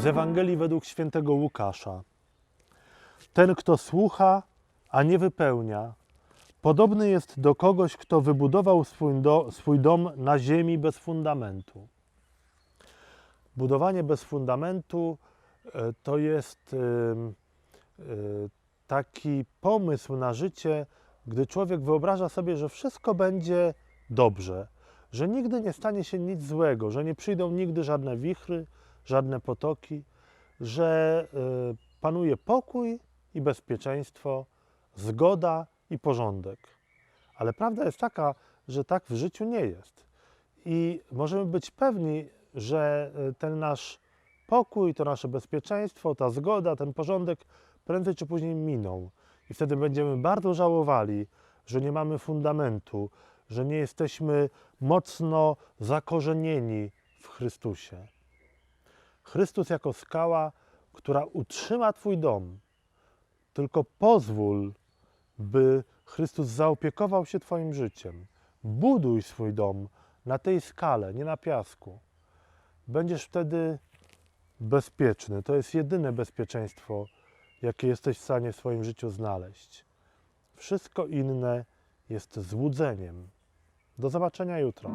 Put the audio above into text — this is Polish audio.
z Ewangelii według świętego Łukasza. Ten, kto słucha, a nie wypełnia, podobny jest do kogoś, kto wybudował swój, do, swój dom na ziemi bez fundamentu. Budowanie bez fundamentu e, to jest em, e, taki pomysł na życie, gdy człowiek wyobraża sobie, że wszystko będzie dobrze, że nigdy nie stanie się nic złego, że nie przyjdą nigdy żadne wichry, żadne potoki, że y, panuje pokój i bezpieczeństwo, zgoda i porządek. Ale prawda jest taka, że tak w życiu nie jest. I możemy być pewni, że y, ten nasz pokój, to nasze bezpieczeństwo, ta zgoda, ten porządek prędzej czy później miną. I wtedy będziemy bardzo żałowali, że nie mamy fundamentu, że nie jesteśmy mocno zakorzenieni w Chrystusie. Chrystus jako skała, która utrzyma Twój dom. Tylko pozwól, by Chrystus zaopiekował się Twoim życiem. Buduj swój dom na tej skale, nie na piasku. Będziesz wtedy bezpieczny. To jest jedyne bezpieczeństwo, jakie jesteś w stanie w swoim życiu znaleźć. Wszystko inne jest złudzeniem. Do zobaczenia jutro.